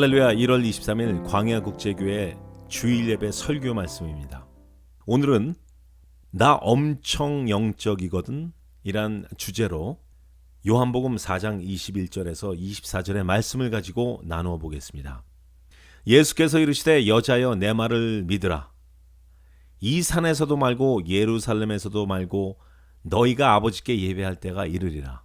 할렐루야 1월 23일 광야국제교회 주일 예배 설교 말씀입니다. 오늘은 나 엄청 영적이거든 이란 주제로 요한복음 4장 21절에서 24절의 말씀을 가지고 나누어 보겠습니다. 예수께서 이르시되 여자여 내 말을 믿으라. 이 산에서도 말고 예루살렘에서도 말고 너희가 아버지께 예배할 때가 이르리라.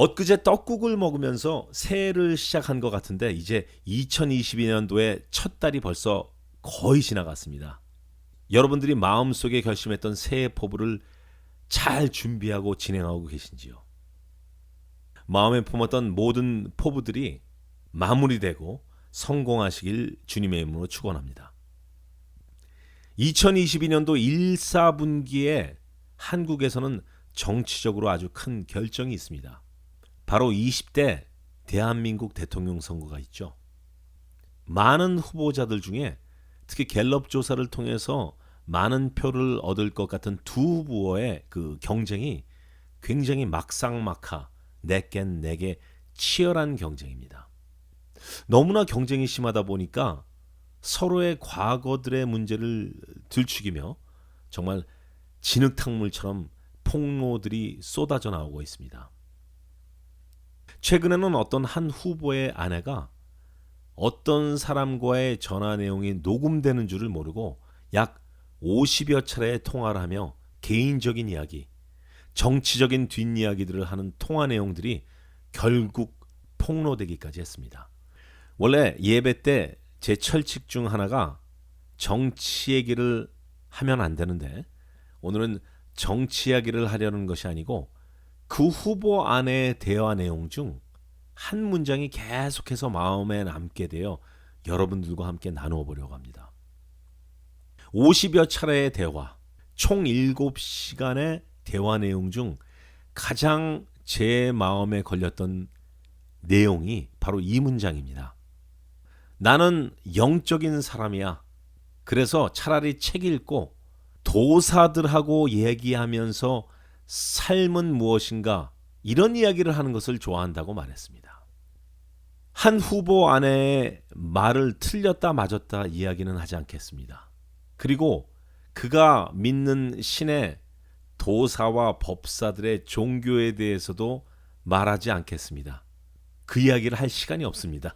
엊그제 떡국을 먹으면서 새해를 시작한 것 같은데 이제 2022년도에 첫 달이 벌써 거의 지나갔습니다. 여러분들이 마음속에 결심했던 새해 포부를 잘 준비하고 진행하고 계신지요? 마음에 품었던 모든 포부들이 마무리되고 성공하시길 주님의 이름으로 축원합니다. 2022년도 1사분기에 한국에서는 정치적으로 아주 큰 결정이 있습니다. 바로 20대 대한민국 대통령 선거가 있죠. 많은 후보자들 중에 특히 갤럽 조사를 통해서 많은 표를 얻을 것 같은 두 후보의 그 경쟁이 굉장히 막상막하, 내겐 내게 치열한 경쟁입니다. 너무나 경쟁이 심하다 보니까 서로의 과거들의 문제를 들추기며 정말 진흙탕물처럼 폭로들이 쏟아져 나오고 있습니다. 최근에는 어떤 한 후보의 아내가 어떤 사람과의 전화 내용이 녹음되는 줄을 모르고 약 50여 차례의 통화를 하며 개인적인 이야기, 정치적인 뒷이야기들을 하는 통화 내용들이 결국 폭로되기까지 했습니다. 원래 예배 때 제 철칙 중 하나가 정치 얘기를 하면 안 되는데 오늘은 정치 이야기를 하려는 것이 아니고 그 후보 안의 대화 내용 중 한 문장이 계속해서 마음에 남게 되어 여러분들과 함께 나누어 보려고 합니다. 50여 차례의 대화, 총 7시간의 대화 내용 중 가장 제 마음에 걸렸던 내용이 바로 이 문장입니다. 나는 영적인 사람이야. 그래서 차라리 책 읽고 도사들하고 얘기하면서 삶은 무엇인가 이런 이야기를 하는 것을 좋아한다고 말했습니다. 한 후보 안에 말을 틀렸다 맞았다 이야기는 하지 않겠습니다. 그리고 그가 믿는 신의 도사와 법사들의 종교에 대해서도 말하지 않겠습니다. 그 이야기를 할 시간이 없습니다.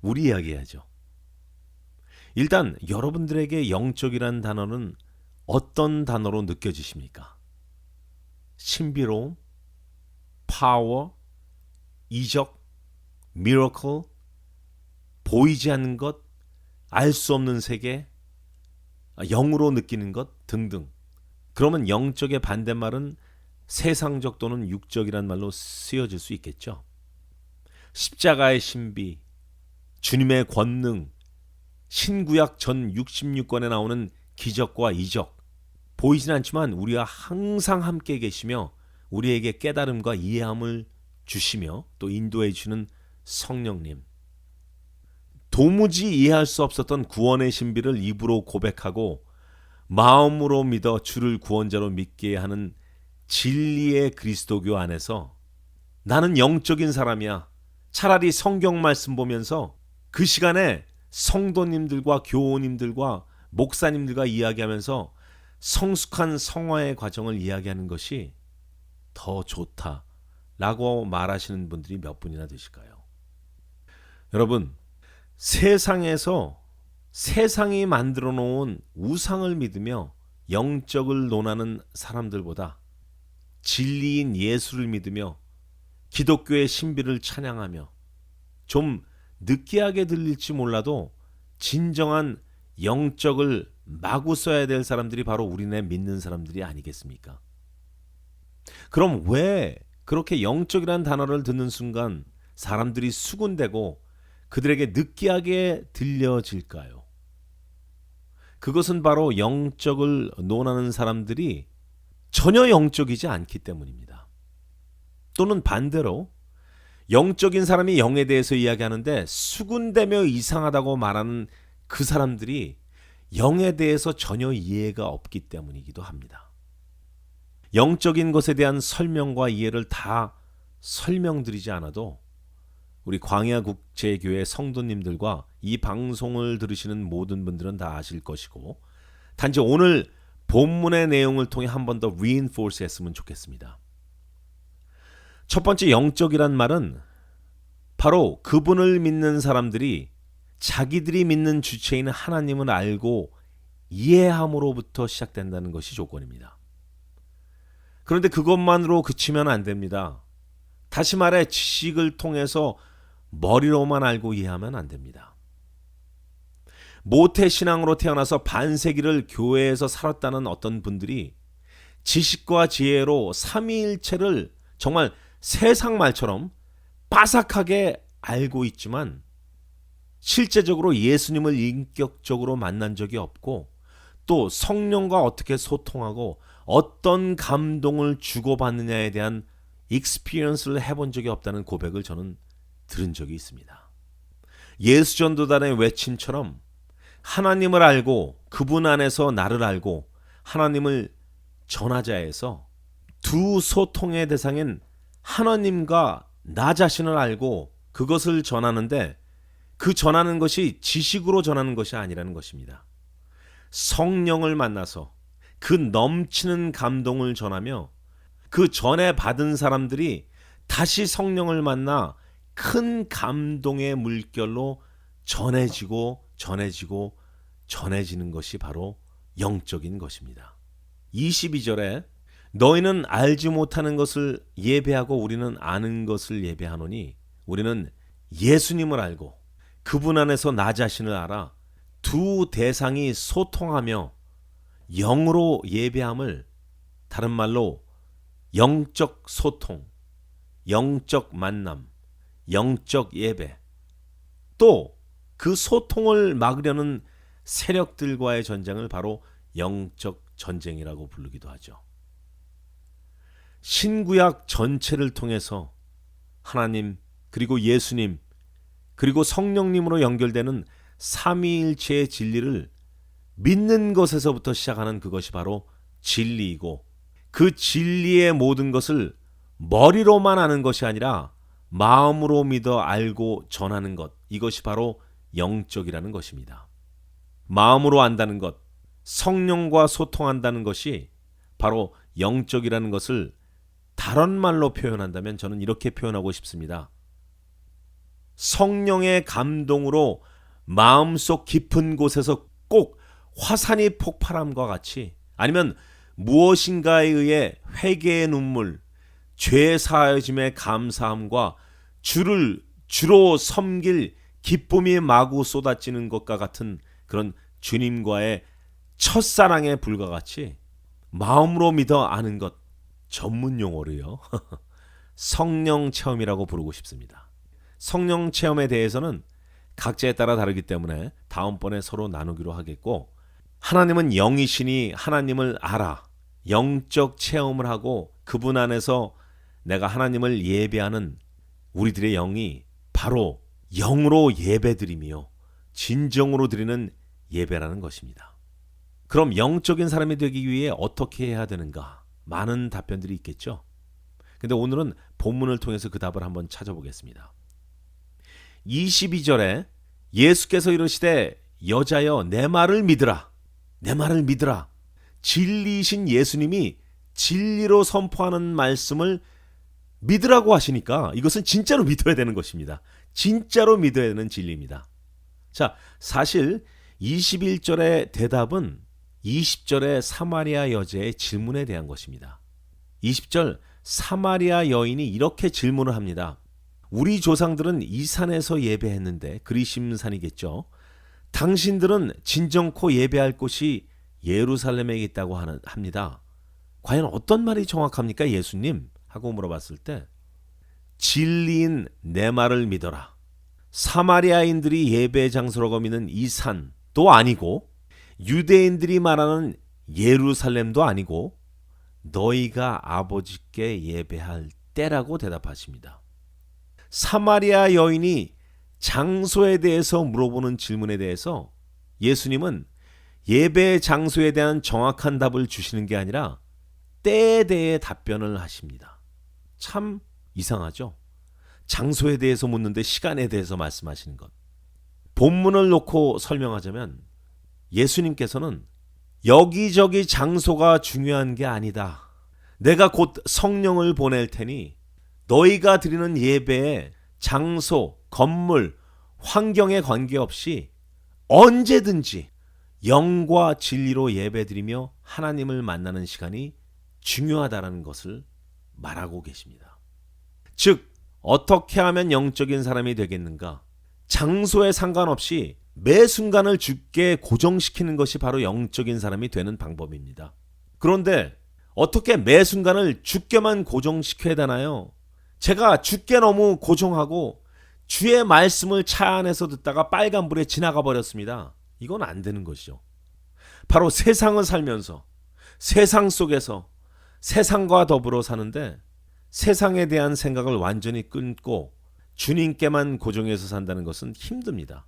우리 이야기해야죠. 일단 여러분들에게 영적이란 단어는 어떤 단어로 느껴지십니까? 신비로움, 파워, 이적, 미러클, 보이지 않는 것, 알 수 없는 세계, 영으로 느끼는 것 등등. 그러면 영적의 반대말은 세상적 또는 육적이란 말로 쓰여질 수 있겠죠. 십자가의 신비, 주님의 권능, 신구약 전 66권에 나오는 기적과 이적, 보이진 않지만 우리와 항상 함께 계시며 우리에게 깨달음과 이해함을 주시며 또 인도해 주는 성령님. 도무지 이해할 수 없었던 구원의 신비를 입으로 고백하고 마음으로 믿어 주를 구원자로 믿게 하는 진리의 그리스도교 안에서 나는 영적인 사람이야. 차라리 성경 말씀 보면서 그 시간에 성도님들과 교우님들과 목사님들과 이야기하면서 성숙한 성화의 과정을 이야기하는 것이 더 좋다라고 말하시는 분들이 몇 분이나 되실까요? 여러분, 세상에서 세상이 만들어 놓은 우상을 믿으며 영적을 논하는 사람들보다 진리인 예수를 믿으며 기독교의 신비를 찬양하며 좀 느끼하게 들릴지 몰라도 진정한 영적을 마구 써야 될 사람들이 바로 우리네 믿는 사람들이 아니겠습니까? 그럼 왜 그렇게 영적이란 단어를 듣는 순간 사람들이 수군되고 그들에게 느끼하게 들려질까요? 그것은 바로 영적을 논하는 사람들이 전혀 영적이지 않기 때문입니다. 또는 반대로 영적인 사람이 영에 대해서 이야기하는데 수군대며 이상하다고 말하는 그 사람들이 영에 대해서 전혀 이해가 없기 때문이기도 합니다. 영적인 것에 대한 설명과 이해를 다 설명드리지 않아도 우리 광야 국제교회 성도님들과 이 방송을 들으시는 모든 분들은 다 아실 것이고 단지 오늘 본문의 내용을 통해 한 번 더 reinforce 했으면 좋겠습니다. 첫 번째 영적이란 말은 바로 그분을 믿는 사람들이 자기들이 믿는 주체인 하나님을 알고 이해함으로부터 시작된다는 것이 조건입니다. 그런데 그것만으로 그치면 안 됩니다. 다시 말해 지식을 통해서 머리로만 알고 이해하면 안 됩니다. 모태 신앙으로 태어나서 반세기를 교회에서 살았다는 어떤 분들이 지식과 지혜로 삼위일체를 정말 세상 말처럼 빠삭하게 알고 있지만 실제적으로 예수님을 인격적으로 만난 적이 없고 또 성령과 어떻게 소통하고 어떤 감동을 주고받느냐에 대한 익스피리언스를 해본 적이 없다는 고백을 저는 들은 적이 있습니다. 예수 전도단의 외침처럼 하나님을 알고 그분 안에서 나를 알고 하나님을 전하자에서 두 소통의 대상인 하나님과 나 자신을 알고 그것을 전하는데 그 전하는 것이 지식으로 전하는 것이 아니라는 것입니다. 성령을 만나서 그 넘치는 감동을 전하며 그 전에 받은 사람들이 다시 성령을 만나 큰 감동의 물결로 전해지고 전해지고 전해지는 것이 바로 영적인 것입니다. 22절에 너희는 알지 못하는 것을 예배하고 우리는 아는 것을 예배하노니 우리는 예수님을 알고 그분 안에서 나 자신을 알아 두 대상이 소통하며 영으로 예배함을 다른 말로 영적 소통, 영적 만남, 영적 예배 또 그 소통을 막으려는 세력들과의 전쟁을 바로 영적 전쟁이라고 부르기도 하죠. 신구약 전체를 통해서 하나님 그리고 예수님 그리고 성령님으로 연결되는 삼위일체의 진리를 믿는 것에서부터 시작하는 그것이 바로 진리이고 그 진리의 모든 것을 머리로만 아는 것이 아니라 마음으로 믿어 알고 전하는 것 이것이 바로 영적이라는 것입니다. 마음으로 안다는 것, 성령과 소통한다는 것이 바로 영적이라는 것을 다른 말로 표현한다면 저는 이렇게 표현하고 싶습니다. 성령의 감동으로 마음속 깊은 곳에서 꼭 화산이 폭발함과 같이 아니면 무엇인가에 의해 회개의 눈물, 죄 사하여짐의 감사함과 주를 주로 섬길 기쁨이 마구 쏟아지는 것과 같은 그런 주님과의 첫사랑의 불과 같이 마음으로 믿어 아는 것 전문 용어로요. 성령 체험이라고 부르고 싶습니다. 성령 체험에 대해서는 각자에 따라 다르기 때문에 다음번에 서로 나누기로 하겠고 하나님은 영이시니 하나님을 알아 영적 체험을 하고 그분 안에서 내가 하나님을 예배하는 우리들의 영이 바로 영으로 예배드리며 진정으로 드리는 예배라는 것입니다. 그럼 영적인 사람이 되기 위해 어떻게 해야 되는가? 많은 답변들이 있겠죠. 근데 오늘은 본문을 통해서 그 답을 한번 찾아보겠습니다. 22절에 예수께서 이르시되 여자여 내 말을 믿으라. 내 말을 믿으라. 진리이신 예수님이 진리로 선포하는 말씀을 믿으라고 하시니까 이것은 진짜로 믿어야 되는 것입니다. 진짜로 믿어야 되는 진리입니다. 자, 사실 21절의 대답은 20절의 사마리아 여자의 질문에 대한 것입니다. 20절 사마리아 여인이 이렇게 질문을 합니다. 우리 조상들은 이 산에서 예배했는데 그리심산이겠죠. 당신들은 진정코 예배할 곳이 예루살렘에 있다고 하는, 합니다. 과연 어떤 말이 정확합니까, 예수님? 하고 물어봤을 때 진리인 내 말을 믿어라. 사마리아인들이 예배 장소라고 믿는 이 산도 아니고 유대인들이 말하는 예루살렘도 아니고 너희가 아버지께 예배할 때라고 대답하십니다. 사마리아 여인이 장소에 대해서 물어보는 질문에 대해서 예수님은 예배 장소에 대한 정확한 답을 주시는 게 아니라 때에 대해 답변을 하십니다. 참 이상하죠? 장소에 대해서 묻는데 시간에 대해서 말씀하시는 것. 본문을 놓고 설명하자면 예수님께서는 여기저기 장소가 중요한 게 아니다. 내가 곧 성령을 보낼 테니 너희가 드리는 예배에 장소, 건물, 환경에 관계없이 언제든지 영과 진리로 예배드리며 하나님을 만나는 시간이 중요하다라는 것을 말하고 계십니다. 즉 어떻게 하면 영적인 사람이 되겠는가? 장소에 상관없이 매 순간을 죽게 고정시키는 것이 바로 영적인 사람이 되는 방법입니다. 그런데 어떻게 매 순간을 죽게만 고정시켜야 되나요? 제가 죽게 너무 고정하고 주의 말씀을 차 안에서 듣다가 빨간불에 지나가 버렸습니다. 이건 안 되는 것이죠. 바로 세상을 살면서 세상 속에서 세상과 더불어 사는데 세상에 대한 생각을 완전히 끊고 주님께만 고정해서 산다는 것은 힘듭니다.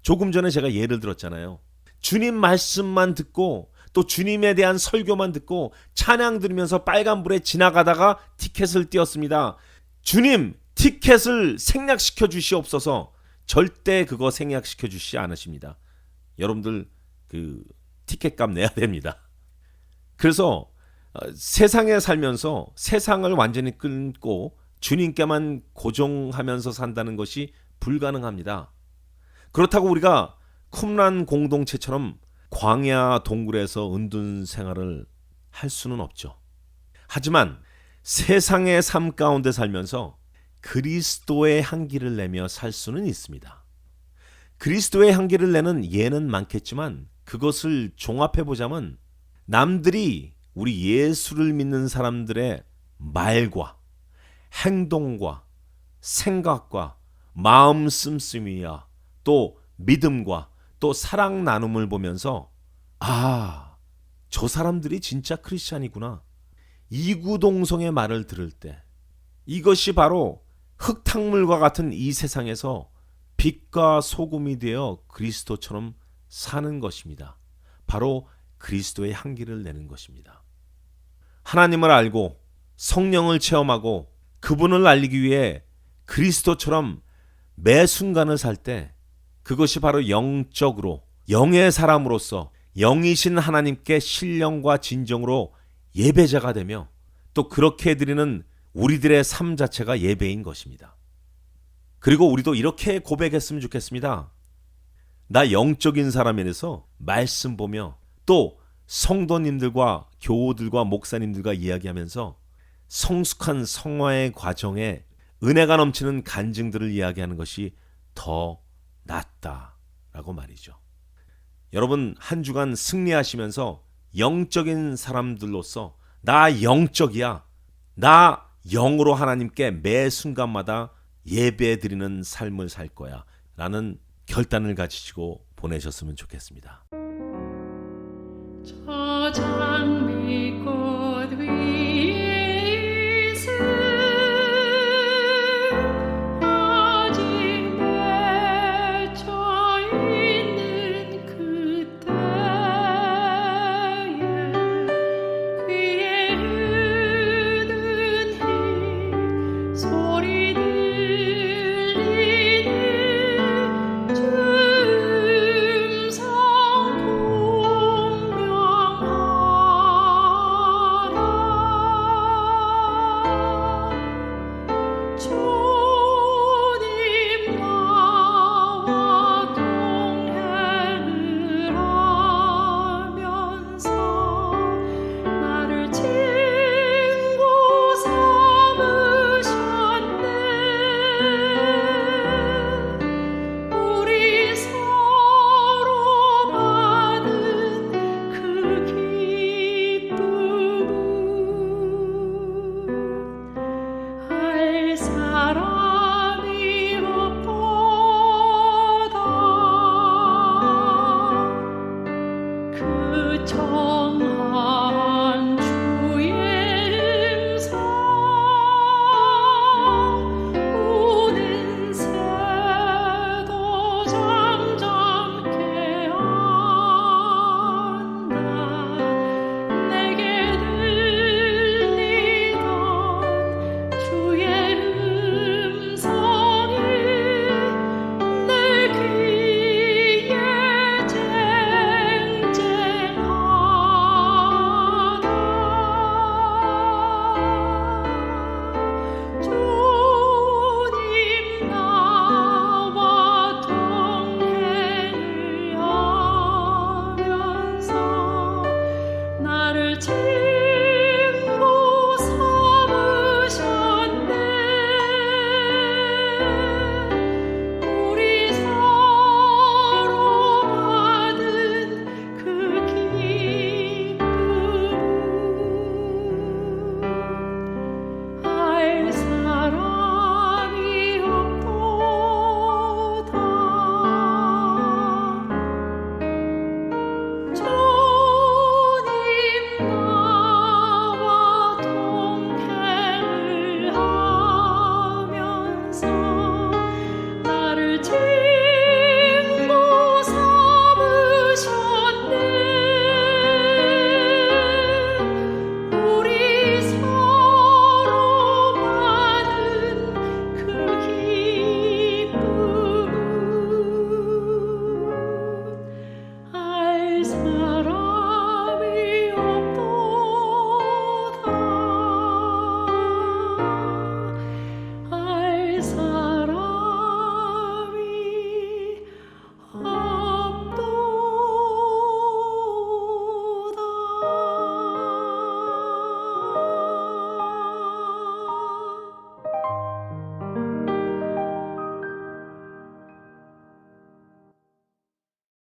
조금 전에 제가 예를 들었잖아요. 주님 말씀만 듣고 또 주님에 대한 설교만 듣고 찬양 들으면서 빨간불에 지나가다가 티켓을 띄었습니다. 주님, 티켓을 생략시켜 주시옵소서. 절대 그거 생략시켜 주시지 않으십니다. 여러분들 그 티켓 값 내야 됩니다. 그래서 어, 세상에 살면서 세상을 완전히 끊고 주님께만 고정하면서 산다는 것이 불가능합니다. 그렇다고 우리가 쿰란 공동체처럼 광야 동굴에서 은둔 생활을 할 수는 없죠. 하지만 세상의 삶 가운데 살면서 그리스도의 향기를 내며 살 수는 있습니다. 그리스도의 향기를 내는 예는 많겠지만 그것을 종합해 보자면 남들이 우리 예수를 믿는 사람들의 말과 행동과 생각과 마음 씀씀이야 또 믿음과 또 사랑 나눔을 보면서 아, 저 사람들이 진짜 크리스찬이구나. 이구동성의 말을 들을 때 이것이 바로 흙탕물과 같은 이 세상에서 빛과 소금이 되어 그리스도처럼 사는 것입니다. 바로 그리스도의 향기를 내는 것입니다. 하나님을 알고 성령을 체험하고 그분을 알리기 위해 그리스도처럼 매 순간을 살 때 그것이 바로 영적으로 영의 사람으로서 영이신 하나님께 신령과 진정으로 예배자가 되며 또 그렇게 드리는 우리들의 삶 자체가 예배인 것입니다. 그리고 우리도 이렇게 고백했으면 좋겠습니다. 나 영적인 사람에서 말씀 보며 또 성도님들과 교우들과 목사님들과 이야기하면서 성숙한 성화의 과정에 은혜가 넘치는 간증들을 이야기하는 것이 더 낫다라고 말이죠. 여러분 한 주간 승리하시면서 영적인 사람들로서 나 영적이야. 나 영으로 하나님께 매 순간마다 예배 드리는 삶을 살 거야. 라는 결단을 가지시고 보내셨으면 좋겠습니다.